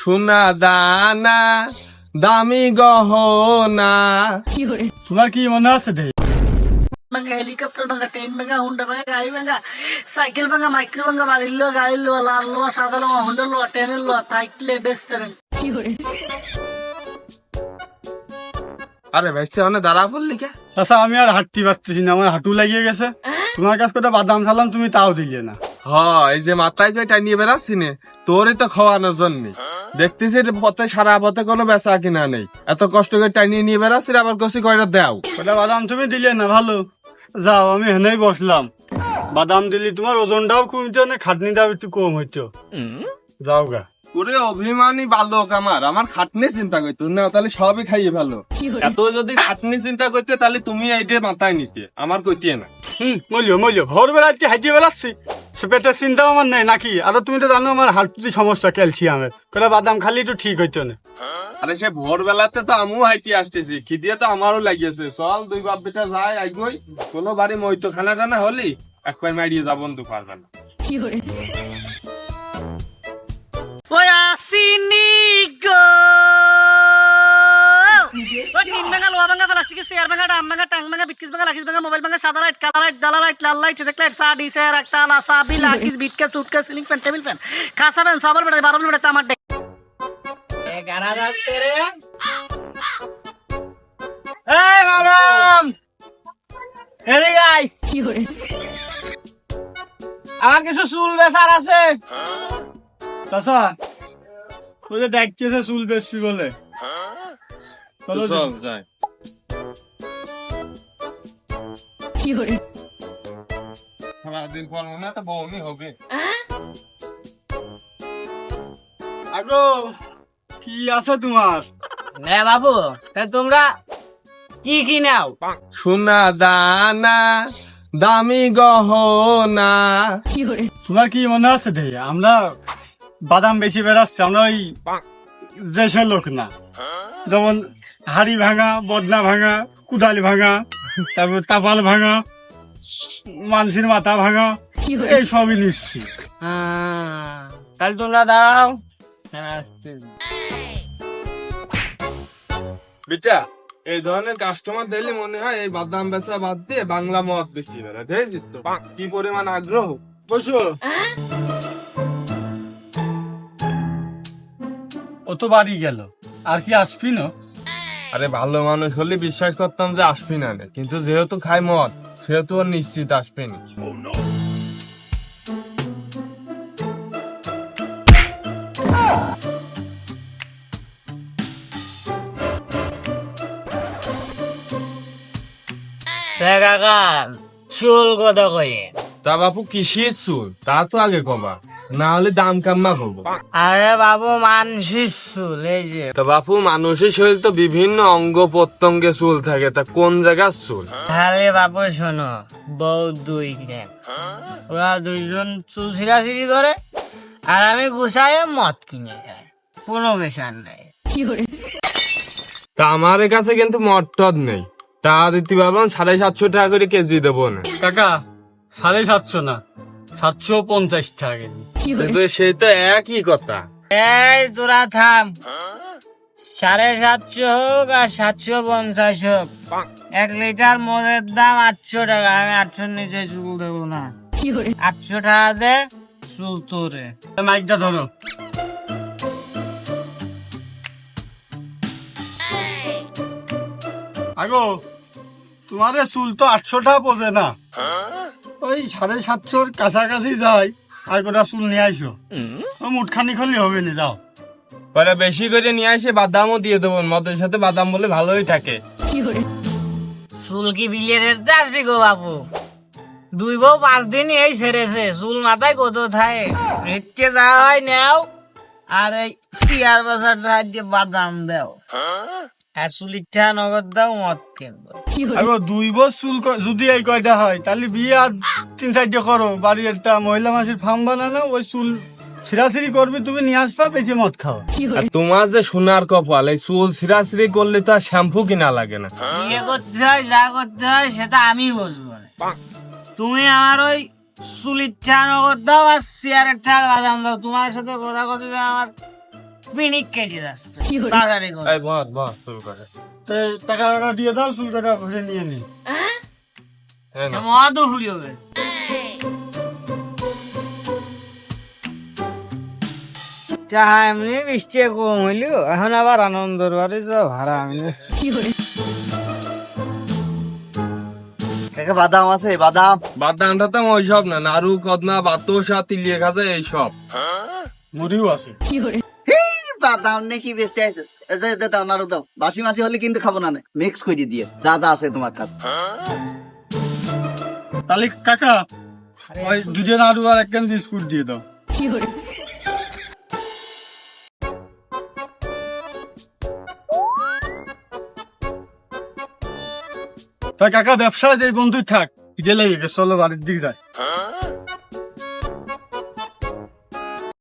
সোনা দানা দামি গহনা। তোমার কি মনে আছে দে ভাঙা হেলিকপ্টার ভাঙা ট্রেন ভাঙা হুন্ডা ভাঙা গাড়ি ভাঙা সাইকেল ভাঙা মাইক্রো ভাঙা বাড়ির লোয়া গাড়ির লোয়া লাল লোয়া সাদা লোয়া হুন্ডা লোয়া ট্রেনের লোয়া থাকলে বেচতে আরে ভাই সে দাঁড়া পড়লি কে? আচ্ছা আমি আর হাঁটতে পারতেছি না আমার হাঁটু লাগিয়ে গেছে। তোমার কাছ কটা বাদাম সালাম তুমি তাও দিলে না। হ এই যে মাথায় যে টানিয়ে বেড়াচ্ছি নে তোরই তো খাওয়ানোর জন্য। দেখতেছি পথে সারা পথে কোনো বেচা কিনা নেই। এত কষ্ট করে টানিয়ে নিয়ে বেড়াচ্ছি আবার কষি কয়টা দাও? কটা বাদাম তুমি দিলে না ভালো? যাও আমি হেনেই বসলাম। বাদাম দিলি তোমার ওজনটাও কমছে না খাটনিটাও একটু কম হইতো। যাও গা। ওরে অভিমানী বালক আমার আমার খাটনি চিন্তা করতো। না তাহলে সবই খাইয়ে ভালো এত যদি খাটনি চিন্তা করতে তাহলে তুমি এইটা মাথায় নিতে। আমার কইতে না। হুম মলিও মলিও ভোর বেড়াচ্ছি হাঁটিয়ে বেড়াচ্ছি। সে পেটের চিন্তাও আমার নেই নাকি? আরও তুমি তো জানো আমার হাঁটুতে সমস্যা ক্যালসিয়ামের কটা বাদাম খালি একটু ঠিক হইতো না? আরে সে ভোরবেলাতে তো আমিও হাইটি আসতেছি খিদিয়ে তো আমারও লাগিয়েছে। চল দুই বাপ বেটা যাই আইগই। কোনো বাড়ি মইতো খানা টানা হলি একবার মারিয়ে যাবন দু পারবে না। ওই আসিনি গো। ওই টিন ভাঙা প্লাস্টিকের চেয়ার ভাঙা ডাম ভাঙা টাং ভাঙা বিটকিস ভাঙা লাকিস ভাঙা মোবাইল ভাঙা সাদা লাইট কালা লাইট দালা লাইট লাল লাইট চেক লাইট সাডি চেয়ার একটা লাসা বি লাকিস বিটকে সুটকে সিলিং ফ্যান টেবিল ফ্যান খাসা ফ্যান সবার বেড়ে বারো বেড়ে তামার ডে গানা যাচ্ছে রে। এই ম্যাডাম এদিকে আয়। আমার কিছু চুল বেচার আছে। চাচা ওই যে দেখতেছে চুল বেশি বলে। চলো চল যাই। সারাদিন পর মনে একটা বউনি হবে। আগো কি আছে তোমার? নে বাবু তা তোমরা কি কি নাও? সোনা দানা দামি গহনা। তোমার কি মনে আছে দে? আমরা বাদাম বেশি বেড়াচ্ছি আমরা ওই দেশের লোক না। যেমন হাড়ি ভাঙা বদনা ভাঙা কুদালি ভাঙা। তারপর তাপাল ভাঙা মানসির মাথা ভাঙা এই সবই নিচ্ছি। তাহলে তোমরা দাঁড়াও। আসছি। বেটা এই ধরনের কাস্টমার দিলে মনে হয় এই বাদাম বেচা বাদ দিয়ে বাংলা মদ বেশি বেড়া দেখেছি তো? কি পরিমাণ আগ্রহ? বসো। ও তো বাড়ি গেল। আর কি আসবি না? আরে ভালো মানুষ হলে বিশ্বাস করতাম যে আসবি না। কিন্তু যেহেতু খায় মদ, সেহেতু ওর নিশ্চিত আসবে না কাকা, চুল কত করে তা বাপু কিসের চুল? তা তো আগে কবা। না হলে দাম কাম্মা করব? আরে বাবু মানসির চুল এই যে। তা বাপু মানুষের শরীর তো বিভিন্ন অঙ্গ প্রত্যঙ্গে চুল থাকে। তা কোন জায়গার চুল? তাহলে বাবু শোনো বউ দুই গ্রাম। ওরা দুইজন চুল ছিঁড়াছিড়ি করে আর আমি গুছায় মদ কিনে খাই। কোনো বেসার নাই। তা আমার কাছে কিন্তু মদ টদ নেই। টাকা দিতে পারবেন সাড়ে সাতশো টাকা করে কেজি দেবো না। কাকা সাড়ে সাতশো না সাতশো পঞ্চাশ টাকা কিন্তু সেই তো একই কথা। এই তোরা থাম। সাড়ে সাতশো হোক আর সাতশো পঞ্চাশ হোক এক লিটার মদের দাম আটশো টাকা। আমি আটশোর নিচে চুল দেবো না। আটশো টাকা দে চুল তোরে। মাইকটা ধরো। আগো। তোমার চুল তো আটশোটা টাকা পোজে না। ওই সাড়ে সাতশোর কাছাকাছি যাই আর কটা চুল নিয়ে আইসো। ও মুঠখানি খলি হবে না যাও। পরে বেশি করে নিয়ে আসে বাদামও দিয়ে দেবো। মদের সাথে বাদাম বলে ভালোই থাকে। চুল কি বিলিয়ে দিতে আসবি গো বাবু দুই বউ পাঁচ দিন এই সেরেছে। চুল মাথায় কত থাকে? নিত্যে যাওয়া হয় নেও। আর এই চেয়ার বসার দিয়ে বাদাম দাও। আর চুলিটা নগদ দাও মদ কিনবো। আগো দুই বছর চুল যদি এই কয়টা হয় তাহলে বিয়ে আর তিন চারটে করো। বাড়ির একটা মহিলা মানুষের ফার্ম বানানো ওই চুল ছিঁড়াছিড়ি করবি তুমি নিয়ে আসবা বেশি মদ খাও। আর তোমার যে সোনার কপাল এই চুল ছিঁড়াছিড়ি করলে তো আর শ্যাম্পু কিনা লাগে না। বিয়ে করতে হয় যা করতে হয় সেটা আমি বুঝব তুমি আমার ওই চুলির চা নগদ দাও আর চেয়ারের চা বাদাম দাও। তোমার সাথে কথা কথা আমার কেটে যাচ্ছে। তাড়াতাড়ি কর। এই বস বস শুরু করে। তো টাকাটা দিয়ে দাও চুল কাটা ভরে নিয়ে নি। হ্যাঁ? মদ হবে। চাহা এমনি বৃষ্টি কম হইল এখন আবার আনন্দর বাড়ি যা ভাড়া আমি কাকা বাদাম আছে বাদাম। বাদামটা তো ওইসব না নাড়ু কদনা বাতসা তিলিয়ে খাজা এইসব মুড়িও আছে। বাদাম নাকি বেচতে আছে? এই যে দে দাও নাড়ু দাও। বাসি মাসি হলে কিন্তু খাব না মিক্স করে দিয়ে। রাজা আছে তোমার কাছে। তাহলে কাকা ওই দুজন আলু আর একখান বিস্কুট দিয়ে দাও। তা কাকা ব্যবসা যে বন্ধু থাক গেছে চলো বাড়ির দিকে যায়